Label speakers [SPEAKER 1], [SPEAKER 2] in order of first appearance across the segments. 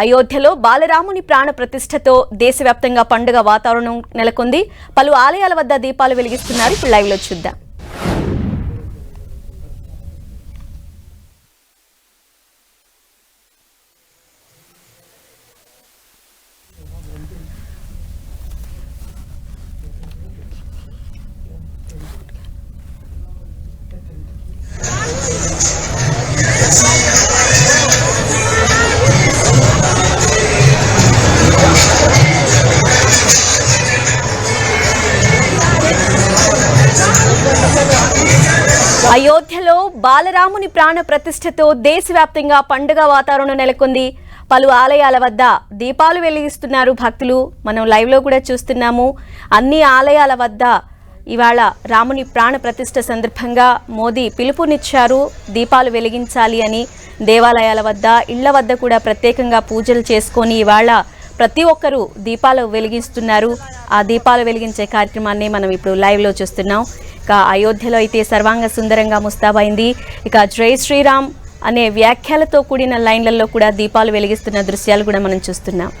[SPEAKER 1] అయోధ్యలో బాలరాముని ప్రాణ ప్రతిష్టతో దేశవ్యాప్తంగా పండుగ వాతావరణం నెలకొంది. పలు ఆలయాల వద్ద దీపాలు వెలిగిస్తున్నారు. ఇప్పుడు లైవ్లో చూద్దాం. అయోధ్యలో బాలరాముని ప్రాణ ప్రతిష్టతో దేశవ్యాప్తంగా పండుగ వాతావరణం నెలకొంది. పలు ఆలయాల వద్ద దీపాలు వెలిగిస్తున్నారు భక్తులు. మనం లైవ్లో కూడా చూస్తున్నాము. అన్ని ఆలయాల వద్ద ఇవాళ రాముని ప్రాణ ప్రతిష్ఠ సందర్భంగా మోదీ పిలుపునిచ్చారు. దీపాలు వెలిగించాలి అని దేవాలయాల వద్ద ఇళ్ళ వద్ద కూడా ప్రత్యేకంగా పూజలు చేసుకొని ఇవాళ ప్రతి ఒక్కరూ దీపాలు వెలిగిస్తున్నారు. ఆ దీపాలు వెలిగించే కార్యక్రమాన్ని మనం ఇప్పుడు లైవ్లో చూస్తున్నాం. ఇక అయోధ్యలో అయితే సర్వాంగ సుందరంగా ముస్తాబైంది. ఇక జై శ్రీరామ్ అనే వ్యాఖ్యలతో కూడిన లైన్లలో కూడా దీపాలు వెలిగిస్తున్న దృశ్యాలు కూడా మనం చూస్తున్నాం.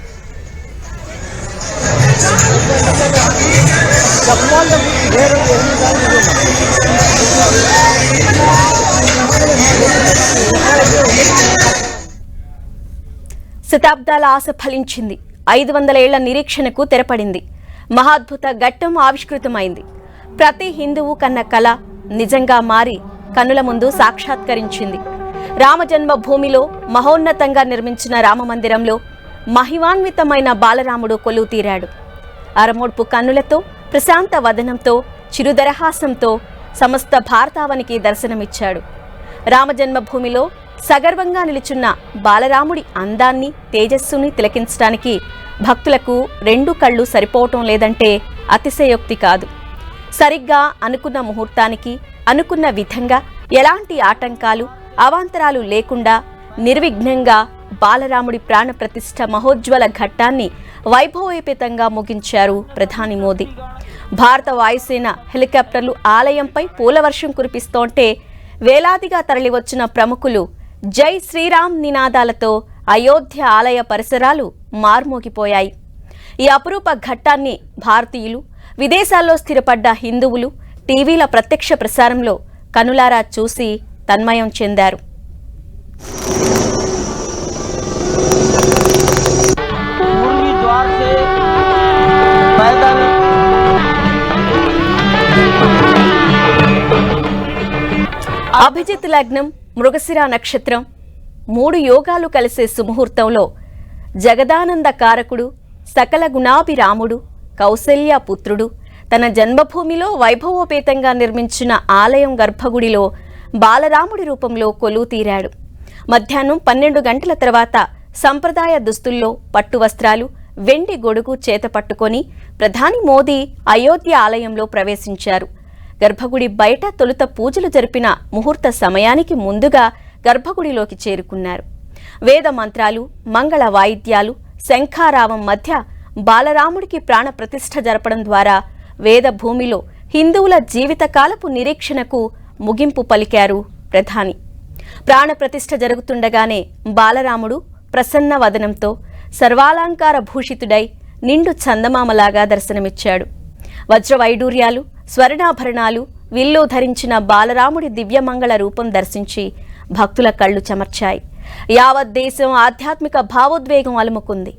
[SPEAKER 1] శతాబ్దాల ఆశ ఫలించింది. ఐదు వందల ఏళ్ళ నిరీక్షణకు తెరపడింది. మహాద్భుత ఘట్టం ఆవిష్కృతమైంది. ప్రతి హిందువు కన్న కళ నిజంగా మారి కన్నుల ముందు సాక్షాత్కరించింది. రామజన్మ భూమిలో మహోన్నతంగా నిర్మించిన రామమందిరంలో మహిమాన్వితమైన బాలరాముడు కొలువు తీరాడు. అరమోడ్పు కన్నులతో ప్రశాంత వదనంతో చిరుదరహాసంతో సమస్త భారతావనికి దర్శనమిచ్చాడు. రామజన్మభూమిలో సగర్వంగా నిలుచున్న బాలరాముడి అందాన్ని తేజస్సుని తిలకించడానికి భక్తులకు రెండు కళ్ళు సరిపోవటం లేదంటే అతిశయోక్తి కాదు. సరిగ్గా అనుకున్న ముహూర్తానికి అనుకున్న విధంగా ఎలాంటి ఆటంకాలు అవాంతరాలు లేకుండా నిర్విఘ్నంగా బాలరాముడి ప్రాణప్రతిష్ట మహోజ్వల ఘట్టాన్ని వైభవోపేతంగా ముగించారు ప్రధాని మోదీ. భారత వాయుసేన హెలికాప్టర్లు ఆలయంపై పూలవర్షం కురిపిస్తోంటే వేలాదిగా తరలివచ్చిన ప్రముఖులు జై శ్రీరామ్ నినాదాలతో అయోధ్య ఆలయ పరిసరాలు మార్మోగిపోయాయి. ఈ అపురూప ఘట్టాన్ని భారతీయులు విదేశాల్లో స్థిరపడ్డ హిందువులు టీవీల ప్రత్యక్ష ప్రసారంలో కనులారా చూసి తన్మయం చెందారు. అభిజిత్ లగ్నం మృగశిర నక్షత్రం మూడు యోగాలు కలిసే సుముహూర్తంలో జగదానంద కారకుడు సకల గుణాభిరాముడు కౌసల్య పుత్రుడు తన జన్మభూమిలో వైభవోపేతంగా నిర్మించిన ఆలయం గర్భగుడిలో బాలరాముడి రూపంలో కొలువు తీరాడు. మధ్యాహ్నం పన్నెండు గంటల తర్వాత సంప్రదాయ దుస్తుల్లో పట్టు వస్త్రాలు వెండి గొడుగు చేత పట్టుకొని ప్రధాని మోదీ అయోధ్య ఆలయంలో ప్రవేశించారు. గర్భగుడి బయట తొలుత పూజలు జరిపిన ముహూర్త సమయానికి ముందుగా గర్భగుడిలోకి చేరుకున్నారు. వేద మంత్రాలు మంగళ వాయిద్యాలు శంఖారావం మధ్య బాలరాముడికి ప్రాణ ప్రతిష్ఠ జరపడం ద్వారా వేద భూమిలో హిందువుల జీవితకాలపు నిరీక్షణకు ముగింపు పలికారు ప్రధాని. ప్రాణప్రతిష్ఠ జరుగుతుండగానే బాలరాముడు ప్రసన్న వదనంతో సర్వాలంకార భూషితుడై నిండు చందమామలాగా దర్శనమిచ్చాడు. వజ్రవైడూర్యాలు స్వర్ణాభరణాలు విల్లు ధరించిన బాలరాముడి దివ్యమంగళ రూపం దర్శించి భక్తుల కళ్ళు చెమర్చాయి. యావత్ దేశం ఆధ్యాత్మిక భావోద్వేగం అలుముకుంది.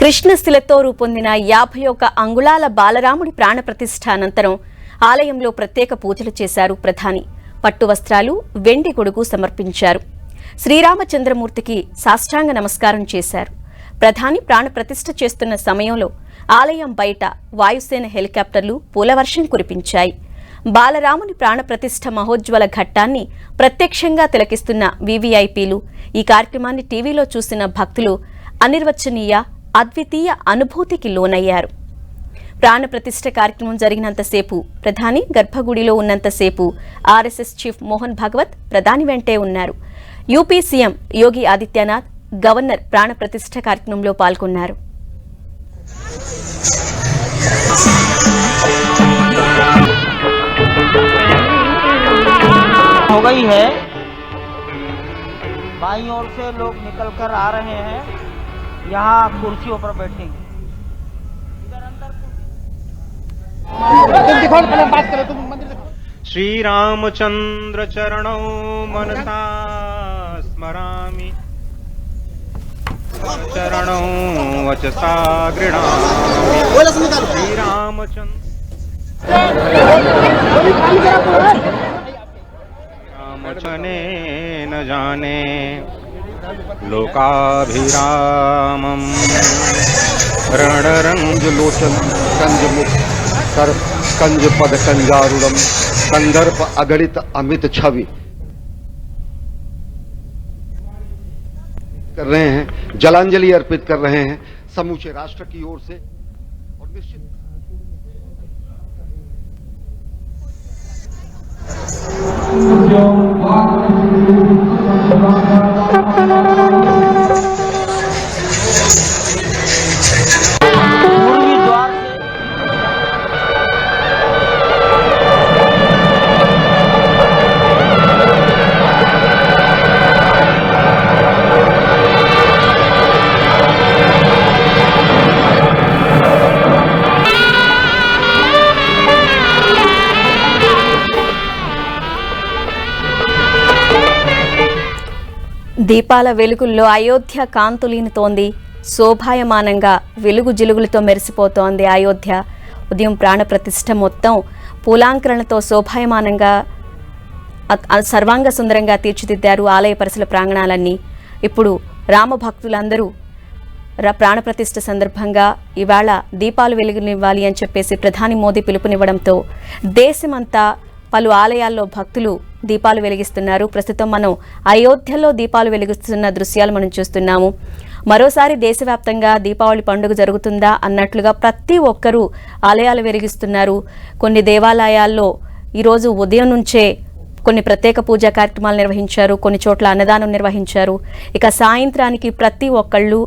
[SPEAKER 1] కృష్ణశిలతో రూపొందిన యాభై ఒక అంగుళాల బాలరాముడి ప్రాణప్రతిష్ఠ అనంతరం ఆలయంలో ప్రత్యేక పూజలు చేశారు ప్రధాని. పట్టు వస్త్రాలు వెండి గొడుగు సమర్పించారు. శ్రీరామచంద్రమూర్తికి సాష్టాంగ నమస్కారం చేశారు. ప్రధాని ప్రాణప్రతిష్ఠ చేస్తున్న సమయంలో ఆలయం బయట వాయుసేన హెలికాప్టర్లు పూలవర్షం కురిపించాయి. బాలరాముని ప్రాణప్రతిష్ఠ మహోజ్వల ఘట్టాన్ని ప్రత్యక్షంగా తిలకిస్తున్న వీవీఐపీలు. ఈ కార్యక్రమాన్ని టీవీలో చూసిన భక్తులు అనిర్వచనీయ అద్వితీయ అనుభూతికి లోనయ్యారు. ప్రాణప్రతిష్ఠ కార్యక్రమం జరిగినంతసేపు ప్రధాని గర్భగుడిలో ఉన్నంతసేపు ఆర్ఎస్ఎస్ చీఫ్ మోహన్ భగవత్ ప్రధాని వెంటే ఉన్నారు. UP CM Yogi Adityanath governor ప్రాణప్రతిష్ఠ కార్యక్రమంలో పాల్గొన్నారు.
[SPEAKER 2] हो गई है। बाई ओर से लोग निकल कर आ रहे हैं। यहाँ कुर्सियों पर बैठेंगे।
[SPEAKER 3] श्री रामचंद्र चरणौ मनसा स्मरामि। चरणौ वचसा गृणामि। श्रीरामचन्द्र रामचने न जाने लोकाभिरामम्। रणरङ्गलोचन
[SPEAKER 4] कंजमुख कर कंज पद कंजारुणम कंदर्प अगणित अमित छवि। कर रहे हैं, जलांजलि अर्पित कर रहे हैं, समूचे राष्ट्र की ओर से। और निश्चित
[SPEAKER 1] దీపాల వెలుగుల్లో అయోధ్య కాంతులీనుతోంది. శోభాయమానంగా వెలుగు జిలుగులతో మెరిసిపోతోంది అయోధ్య. ఉదయం ప్రాణప్రతిష్ఠ మొత్తం పూలాంకరణతో శోభాయమానంగా సర్వాంగ సుందరంగా తీర్చిదిద్దారు ఆలయ పరిసర ప్రాంగణాలన్నీ. ఇప్పుడు రామభక్తులందరూ ప్రాణప్రతిష్ఠ సందర్భంగా ఇవాళ దీపాలు వెలుగునివ్వాలి అని చెప్పేసి ప్రధాని మోదీ పిలుపునివ్వడంతో దేశమంతా పలు ఆలయాల్లో భక్తులు దీపాలు వెలిగిస్తున్నారు. ప్రస్తుతం మనం అయోధ్యలో దీపాలు వెలిగిస్తున్న దృశ్యాలు మనం చూస్తున్నాము. మరోసారి దేశవ్యాప్తంగా దీపావళి పండుగ జరుగుతుందా అన్నట్లుగా ప్రతి ఒక్కరూ ఆలయాలు వెలిగిస్తున్నారు. కొన్ని దేవాలయాల్లో ఈరోజు ఉదయం నుంచే కొన్ని ప్రత్యేక పూజా కార్యక్రమాలు నిర్వహించారు. కొన్ని చోట్ల అన్నదానం నిర్వహించారు. ఇక సాయంత్రానికి ప్రతి ఒక్కళ్ళు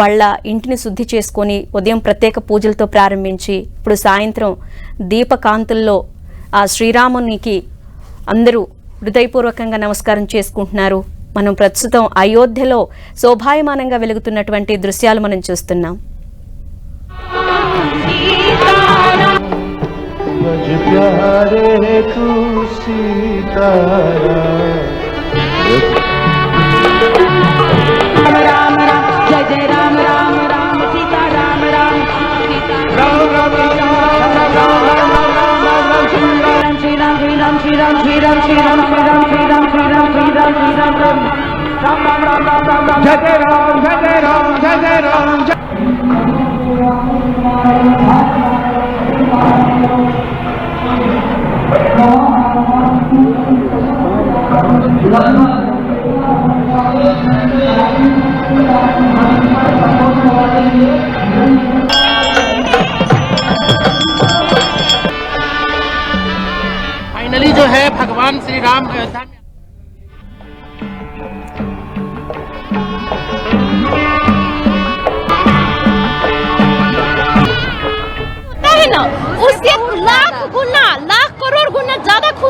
[SPEAKER 1] వాళ్ళ ఇంటిని శుద్ధి చేసుకొని ఉదయం ప్రత్యేక పూజలతో ప్రారంభించి ఇప్పుడు సాయంత్రం దీపకాంతుల్లో ఆ శ్రీరామునికి అందరూ హృదయపూర్వకంగా నమస్కారం చేసుకుంటున్నారు మనం ప్రస్తుతం అయోధ్యలో శోభాయమానంగా వెలుగుతున్నటువంటి దృశ్యాలు మనం చూస్తున్నాం
[SPEAKER 5] मुझ प्यारे तू सीतारा
[SPEAKER 6] फाइनली जो है भगवान श्री राम अयोध्या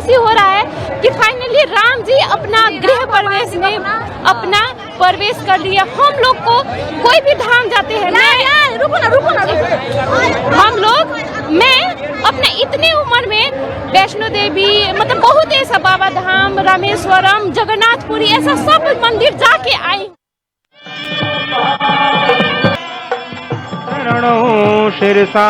[SPEAKER 7] खुशी हो रहा है कि फाइनली राम जी अपना गृह प्रवेश में अपना प्रवेश कर लिए। हम लोग को कोई भी धाम जाते हैं रुको ना रुको ना हम लोग मैं अपने इतनी उम्र में वैष्णो देवी मतलब बहुत ऐसा बाबा धाम रामेश्वरम जगन्नाथपुरी ऐसा सब मंदिर जाके आई।
[SPEAKER 3] चरणों शिरसा